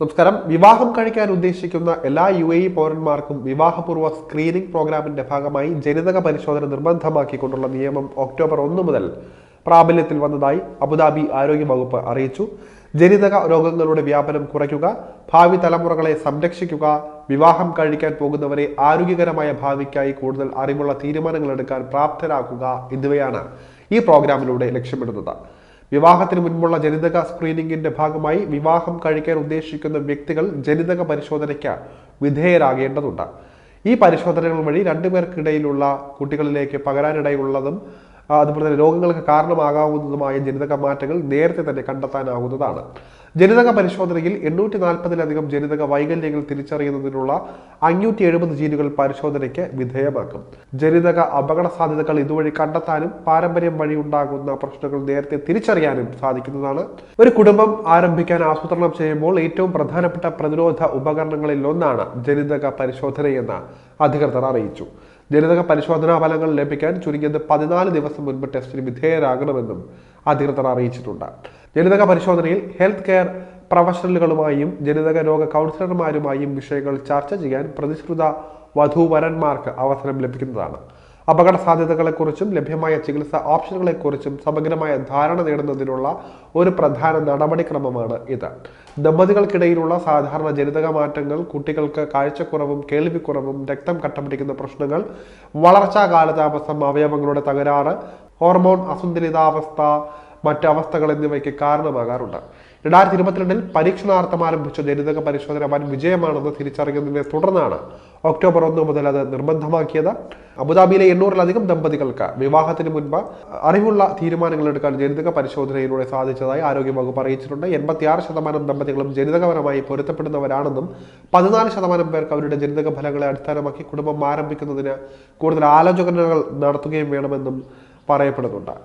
നമസ്കാരം. വിവാഹം കഴിക്കാൻ ഉദ്ദേശിക്കുന്ന എല്ലാ യു എ പൗരന്മാർക്കും വിവാഹപൂർവ സ്ക്രീനിംഗ് പ്രോഗ്രാമിന്റെ ഭാഗമായി ജനിതക പരിശോധന നിർബന്ധമാക്കിക്കൊണ്ടുള്ള നിയമം ഒക്ടോബർ ഒന്ന് മുതൽ പ്രാബല്യത്തിൽ വന്നതായി അബുദാബി ആരോഗ്യ വകുപ്പ് അറിയിച്ചു. ജനിതക രോഗങ്ങളുടെ വ്യാപനം കുറയ്ക്കുക ഭാവി തലമുറകളെ സംരക്ഷിക്കുക വിവാഹം കഴിക്കാൻ പോകുന്നവരെ ആരോഗ്യകരമായ ഭാവിക്കായി കൂടുതൽ അറിവുള്ള തീരുമാനങ്ങൾ എടുക്കാൻ പ്രാപ്തരാക്കുക എന്നിവയാണ് ഈ പ്രോഗ്രാമിലൂടെ ലക്ഷ്യമിടുന്നത്. വിവാഹത്തിന് മുൻപുള്ള ജനിതക സ്ക്രീനിംഗിന്റെ ഭാഗമായി വിവാഹം കഴിക്കാൻ ഉദ്ദേശിക്കുന്ന വ്യക്തികൾ ജനിതക പരിശോധനയ്ക്ക് വിധേയരാകേണ്ടതുണ്ട്. ഈ പരിശോധനകൾ വഴി രണ്ടുപേർക്കിടയിലുള്ള കുട്ടികളിലേക്ക് പകരാനിടയുള്ളതും അതുപോലെ തന്നെ രോഗങ്ങൾക്ക് കാരണമാകാവുന്നതുമായ ജനിതക മാറ്റങ്ങൾ നേരത്തെ തന്നെ കണ്ടെത്താനാവുന്നതാണ് ജനിതക പരിശോധനയിൽ എണ്ണൂറ്റി നാൽപ്പതിലധികം ജനിതക വൈകല്യങ്ങൾ തിരിച്ചറിയുന്നതിനുള്ള അഞ്ഞൂറ്റി എഴുപത് ജീനുകൾ പരിശോധനയ്ക്ക് വിധേയമാക്കും. ജനിതക അപകട സാധ്യതകൾ ഇതുവഴി കണ്ടെത്താനും പാരമ്പര്യം വഴി ഉണ്ടാകുന്ന പ്രശ്നങ്ങൾ നേരത്തെ തിരിച്ചറിയാനും സാധിക്കുന്നതാണ്. ഒരു കുടുംബം ആരംഭിക്കാൻ ആസൂത്രണം ചെയ്യുമ്പോൾ ഏറ്റവും പ്രധാനപ്പെട്ട പ്രതിരോധ ഉപകരണങ്ങളിൽ ഒന്നാണ് ജനിതക പരിശോധനയെന്ന് അധികൃതർ അറിയിച്ചു. ജനിതക പരിശോധനാ ഫലങ്ങൾ ലഭിക്കാൻ ചുരുങ്ങിയത് പതിനാല് ദിവസം മുൻപ് ടെസ്റ്റിന് വിധേയരാകണമെന്നും അധികൃതർ അറിയിച്ചിട്ടുണ്ട്. ജനിതക പരിശോധനയിൽ ഹെൽത്ത് കെയർ പ്രൊഫഷണലുകളുമായും ജനിതക രോഗ കൗൺസിലർമാരുമായും വിഷയങ്ങൾ ചർച്ച ചെയ്യാൻ പ്രതിശ്രുത വധൂവരന്മാർക്ക് അവസരം ലഭിക്കുന്നതാണ്. അപകട സാധ്യതകളെക്കുറിച്ചും ലഭ്യമായ ചികിത്സാ ഓപ്ഷനുകളെക്കുറിച്ചും സമഗ്രമായ ധാരണ നേടുന്നതിനുള്ള ഒരു പ്രധാന നടപടിക്രമമാണ് ഇത്. ദമ്പതികൾക്കിടയിലുള്ള സാധാരണ ജനിതക മാറ്റങ്ങൾ കുട്ടികൾക്ക് കാഴ്ചക്കുറവും കേൾവിക്കുറവും രക്തം കട്ടം പിടിക്കുന്ന പ്രശ്നങ്ങൾ വളർച്ചാ കാലതാമസം അവയവങ്ങളുടെ തകരാറ് ഹോർമോൺ അസന്തുലിതാവസ്ഥ മറ്റ് അവസ്ഥകൾ എന്നിവയ്ക്ക് കാരണമാകാറുണ്ട്. രണ്ടായിരത്തി ഇരുപത്തിരണ്ടിൽ പരീക്ഷണാർത്ഥം ആരംഭിച്ച ജനിതക പരിശോധന വൻ വിജയമാണെന്ന് തിരിച്ചറിഞ്ഞതിനെ തുടർന്നാണ് ഒക്ടോബർ ഒന്ന് മുതൽ അത് നിർബന്ധമാക്കിയത്. അബുദാബിയിലെ എണ്ണൂറിലധികം ദമ്പതികൾക്ക് വിവാഹത്തിന് മുൻപ് അറിവുള്ള തീരുമാനങ്ങൾ എടുക്കാൻ ജനിതക പരിശോധനയിലൂടെ സാധിച്ചതായി ആരോഗ്യവകുപ്പ് അറിയിച്ചിട്ടുണ്ട്. എൺപത്തിയാറ് ശതമാനം ദമ്പതികളും ജനിതകപരമായി പൊരുത്തപ്പെടുന്നവരാണെന്നും പതിനാല് ശതമാനം പേർക്ക് അവരുടെ ജനിതക ഫലങ്ങളെ അടിസ്ഥാനമാക്കി കുടുംബം ആരംഭിക്കുന്നതിന് കൂടുതൽ ആലോചനകൾ നടത്തുകയും വേണമെന്നും പറയപ്പെടുന്നുണ്ട്.